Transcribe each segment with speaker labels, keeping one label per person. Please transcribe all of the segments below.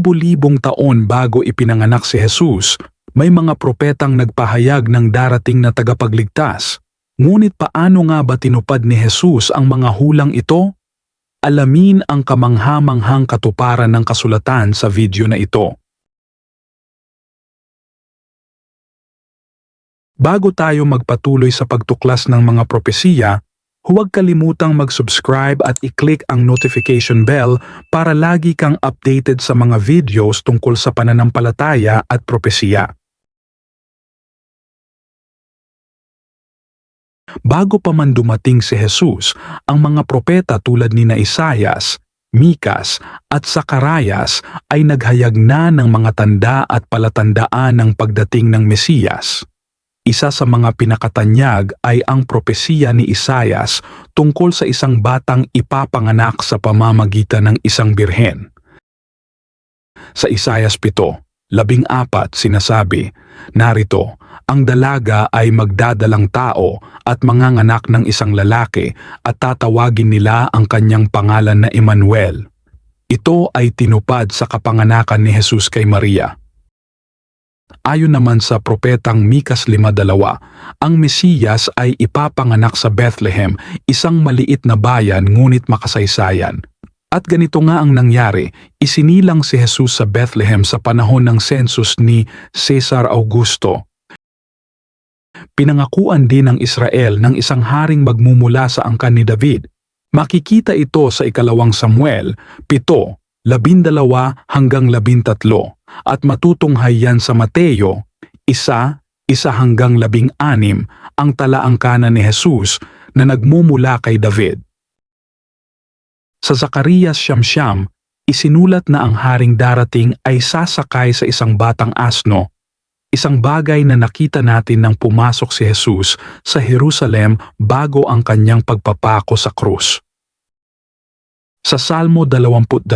Speaker 1: libo-libong taon bago ipinanganak si Jesus, may mga propetang nagpahayag ng darating na tagapagligtas. Ngunit paano nga ba tinupad ni Jesus ang mga hulang ito? Alamin ang kamanghamanghang katuparan ng kasulatan sa video na ito. Bago tayo magpatuloy sa pagtuklas ng mga propesiya, huwag kalimutang mag-subscribe at i-click ang notification bell para lagi kang updated sa mga videos tungkol sa pananampalataya at propesiya. Bago pa man dumating si Jesus, ang mga propeta tulad ni na Isayas, Mikas at Sakarayas ay naghayag na ng mga tanda at palatandaan ng pagdating ng Mesiyas. Isa sa mga pinakatanyag ay ang propesiya ni Isayas tungkol sa isang batang ipapanganak sa pamamagitan ng isang birhen. Sa Isayas 7, labing apat sinasabi, Narito, ang dalaga ay magdadalang tao at manganganak ng isang lalaki at tatawagin nila ang kanyang pangalan na Emmanuel. Ito ay tinupad sa kapanganakan ni Jesus kay Maria. Ayon naman sa propetang Mikas 5.2, ang Mesiyas ay ipapanganak sa Bethlehem, isang maliit na bayan ngunit makasaysayan. At ganito nga ang nangyari, isinilang si Jesus sa Bethlehem sa panahon ng census ni Caesar Augusto. Pinangakuan din ng Israel ng isang haring magmumula sa angkan ni David. Makikita ito sa ikalawang Samuel, 7, 12 hanggang 13 at matutunghay yan sa Mateo, isa, isa hanggang labing anim ang talaangkana ni Jesus na nagmumula kay David. Sa Zacarias Siyamsiyam, isinulat na ang haring darating ay sasakay sa isang batang asno, isang bagay na nakita natin nang pumasok si Jesus sa Jerusalem bago ang kanyang pagpapako sa krus. Sa Salmo 22,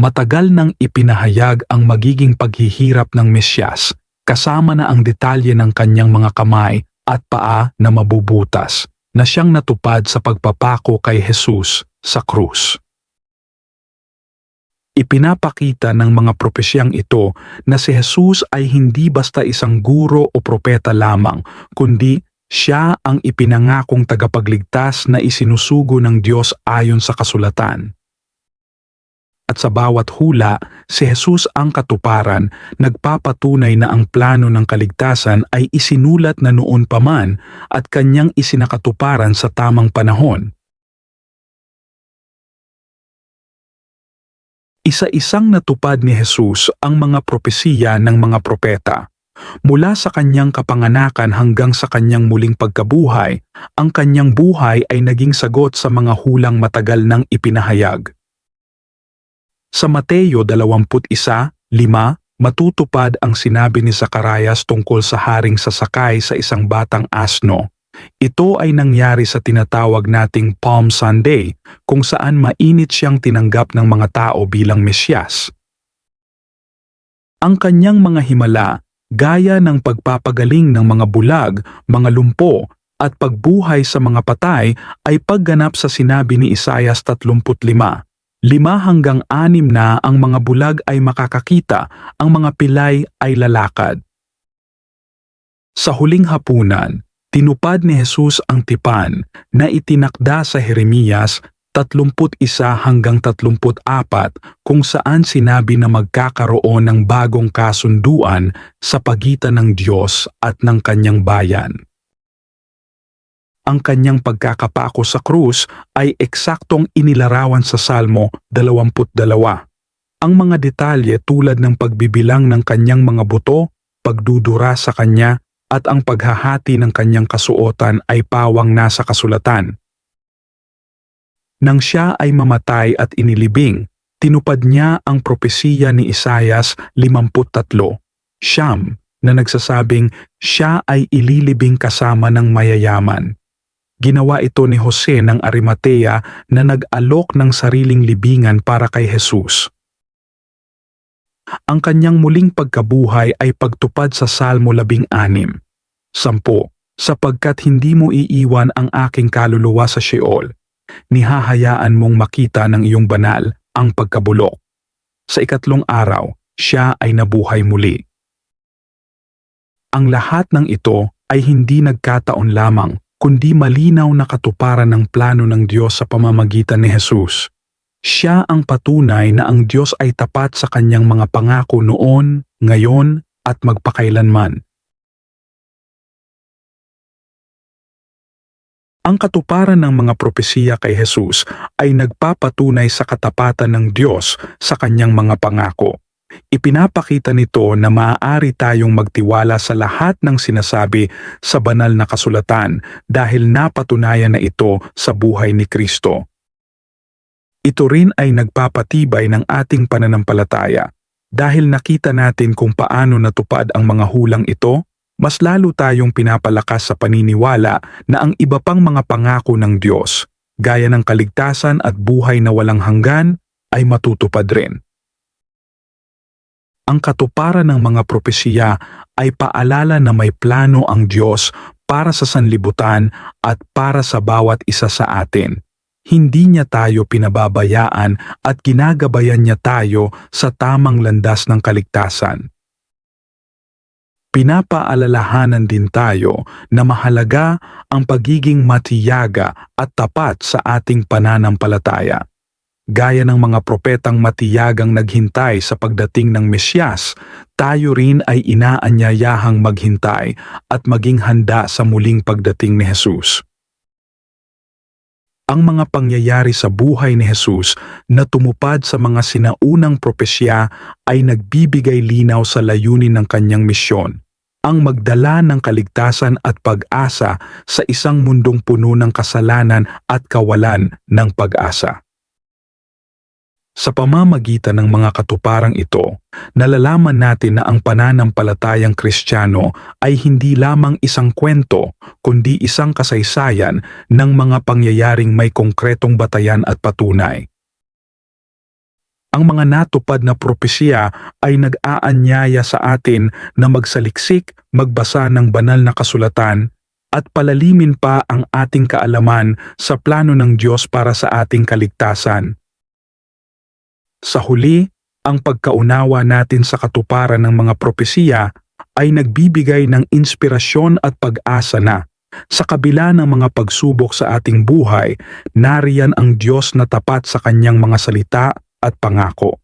Speaker 1: matagal nang ipinahayag ang magiging paghihirap ng Mesyas kasama na ang detalye ng kanyang mga kamay at paa na mabubutas na siyang natupad sa pagpapako kay Jesus sa krus. Ipinapakita ng mga propesyang ito na si Jesus ay hindi basta isang guro o propeta lamang, kundi siya ang ipinangakong tagapagligtas na isinusugo ng Diyos ayon sa kasulatan. At sa bawat hula, si Jesus ang katuparan, nagpapatunay na ang plano ng kaligtasan ay isinulat na noon pa man at kanyang isinakatuparan sa tamang panahon. Isa-isang natupad ni Jesus ang mga propesiya ng mga propeta. Mula sa kanyang kapanganakan hanggang sa kanyang muling pagkabuhay, ang kanyang buhay ay naging sagot sa mga hulang matagal nang ipinahayag. Sa Mateo 21:5, matutupad ang sinabi ni Zacarias tungkol sa haring sasakay sa isang batang asno. Ito ay nangyari sa tinatawag nating Palm Sunday kung saan mainit siyang tinanggap ng mga tao bilang Mesyas. Ang kanyang mga himala, gaya ng pagpapagaling ng mga bulag, mga lumpo, at pagbuhay sa mga patay ay pagganap sa sinabi ni Isayas 35. Lima hanggang anim na ang mga bulag ay makakakita, ang mga pilay ay lalakad. Sa huling hapunan, tinupad ni Jesus ang tipan na itinakda sa Jeremias 31 hanggang 34 kung saan sinabi na magkakaroon ng bagong kasunduan sa pagitan ng Diyos at ng kanyang bayan. Ang kanyang pagkakapako sa krus ay eksaktong inilarawan sa Salmo 22. Ang mga detalye tulad ng pagbibilang ng kanyang mga buto, pagdudura sa kanya at ang paghahati ng kanyang kasuotan ay pawang nasa kasulatan. Nang siya ay mamatay at inilibing, tinupad niya ang propesiya ni Isayas 53, Siyam, na nagsasabing siya ay ililibing kasama ng mayayaman. Ginawa ito ni Jose ng Arimatea na nag-alok ng sariling libingan para kay Jesus. Ang kanyang muling pagkabuhay ay pagtupad sa Salmo 16. Sampo, sapagkat hindi mo iiwan ang aking kaluluwa sa Sheol, nihahayaan mong makita ng iyong banal ang pagkabulok. sa ikatlong araw, siya ay nabuhay muli. Ang lahat ng ito ay hindi nagkataon lamang kundi malinaw na katuparan ng plano ng Diyos sa pamamagitan ni Jesus. Siya ang patunay na ang Diyos ay tapat sa kanyang mga pangako noon, ngayon, at magpakailanman. Ang katuparan ng mga propesiya kay Jesus ay nagpapatunay sa katapatan ng Diyos sa kanyang mga pangako. Ipinapakita nito na maaari tayong magtiwala sa lahat ng sinasabi sa banal na kasulatan dahil napatunayan na ito sa buhay ni Kristo. Ito rin ay nagpapatibay ng ating pananampalataya dahil nakita natin kung paano natupad ang mga hulang ito mas lalo tayong pinapalakas sa paniniwala na ang iba pang mga pangako ng Diyos, gaya ng kaligtasan at buhay na walang hanggan, ay matutupad rin. Ang katuparan ng mga propesiya ay paalala na may plano ang Diyos para sa sanlibutan at para sa bawat isa sa atin. Hindi niya tayo pinababayaan at ginagabayan niya tayo sa tamang landas ng kaligtasan pinapaalalahanan din tayo na mahalaga ang pagiging matiyaga at tapat sa ating pananampalataya. Gaya ng mga propetang matiyagang naghintay sa pagdating ng Mesyas, tayo rin ay inaanyayahang maghintay at maging handa sa muling pagdating ni Jesus. Ang mga pangyayari sa buhay ni Jesus na tumupad sa mga sinaunang propesya ay nagbibigay linaw sa layunin ng kanyang misyon ang magdala ng kaligtasan at pag-asa sa isang mundong puno ng kasalanan at kawalan ng pag-asa. Sa pamamagitan ng mga katuparang ito, nalalaman natin na ang pananampalatayang kristyano ay hindi lamang isang kwento, kundi isang kasaysayan ng mga pangyayaring may konkretong batayan at patunay. Ang mga natupad na propesya ay nag-aanyaya sa atin na magsaliksik, magbasa ng banal na kasulatan, at palalimin pa ang ating kaalaman sa plano ng Diyos para sa ating kaligtasan. Sa huli, ang pagkaunawa natin sa katuparan ng mga propesiya ay nagbibigay ng inspirasyon at pag-asa na sa kabila ng mga pagsubok sa ating buhay, nariyan ang Diyos na tapat sa kanyang mga salita at pangako.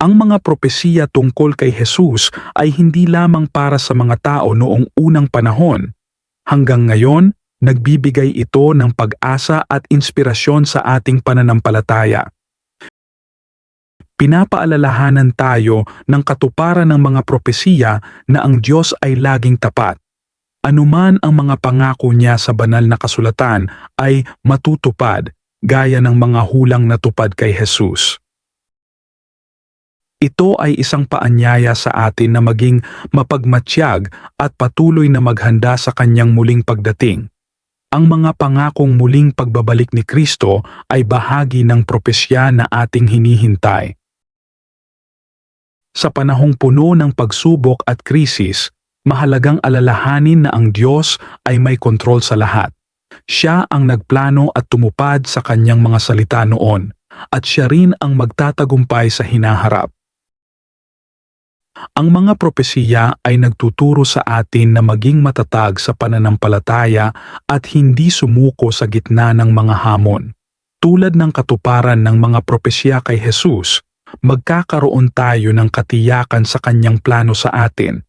Speaker 1: Ang mga propesiya tungkol kay Jesus ay hindi lamang para sa mga tao noong unang panahon. Hanggang ngayon, nagbibigay ito ng pag-asa at inspirasyon sa ating pananampalataya. Pinapaalalahanan tayo ng katuparan ng mga propesiya na ang Diyos ay laging tapat anuman ang mga pangako niya sa banal na kasulatan ay matutupad gaya ng mga hulang natupad kay Jesus. Ito ay isang paanyaya sa atin na maging mapagmatsyag at patuloy na maghanda sa kanyang muling pagdating. Ang mga pangakong muling pagbabalik ni Kristo ay bahagi ng propesya na ating hinihintay. Sa panahong puno ng pagsubok at krisis, mahalagang alalahanin na ang Diyos ay may kontrol sa lahat. Siya ang nagplano at tumupad sa kanyang mga salita noon, at siya rin ang magtatagumpay sa hinaharap. Ang mga propesiya ay nagtuturo sa atin na maging matatag sa pananampalataya at hindi sumuko sa gitna ng mga hamon. Tulad ng katuparan ng mga propesya kay Jesus, magkakaroon tayo ng katiyakan sa kanyang plano sa atin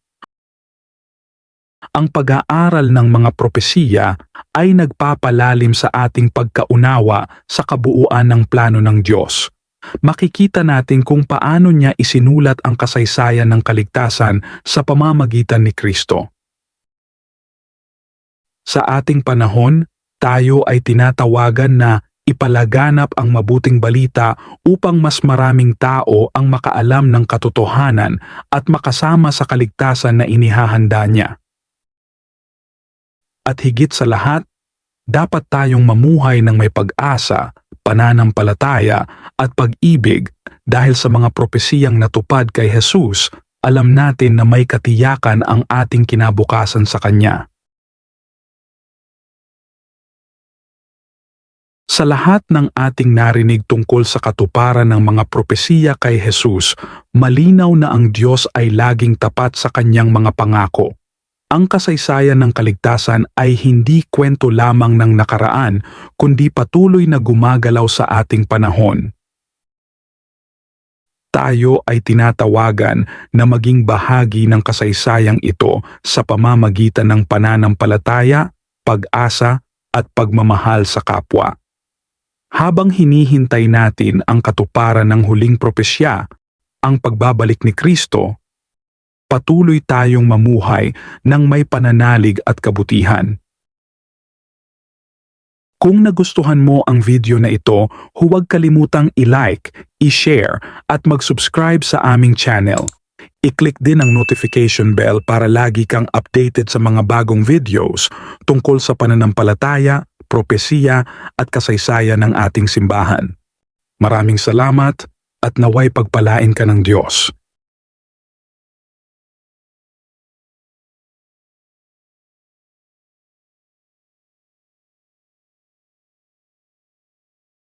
Speaker 1: ang pag-aaral ng mga propesiya ay nagpapalalim sa ating pagkaunawa sa kabuuan ng plano ng Diyos. Makikita natin kung paano niya isinulat ang kasaysayan ng kaligtasan sa pamamagitan ni Kristo. Sa ating panahon, tayo ay tinatawagan na ipalaganap ang mabuting balita upang mas maraming tao ang makaalam ng katotohanan at makasama sa kaligtasan na inihahanda niya. At higit sa lahat, dapat tayong mamuhay ng may pag-asa, pananampalataya at pag-ibig dahil sa mga propesiyang natupad kay Jesus, alam natin na may katiyakan ang ating kinabukasan sa Kanya. Sa lahat ng ating narinig tungkol sa katuparan ng mga propesiya kay Jesus, malinaw na ang Diyos ay laging tapat sa kanyang mga pangako. Ang kasaysayan ng kaligtasan ay hindi kwento lamang ng nakaraan, kundi patuloy na gumagalaw sa ating panahon. Tayo ay tinatawagan na maging bahagi ng kasaysayang ito sa pamamagitan ng pananampalataya, pag-asa at pagmamahal sa kapwa. Habang hinihintay natin ang katuparan ng huling propesya, ang pagbabalik ni Kristo, patuloy tayong mamuhay ng may pananalig at kabutihan. Kung nagustuhan mo ang video na ito, huwag kalimutang i-like, i-share at mag-subscribe sa aming channel. I-click din ang notification bell para lagi kang updated sa mga bagong videos tungkol sa pananampalataya, propesiya at kasaysayan ng ating simbahan. Maraming salamat at naway pagpalain ka ng Diyos.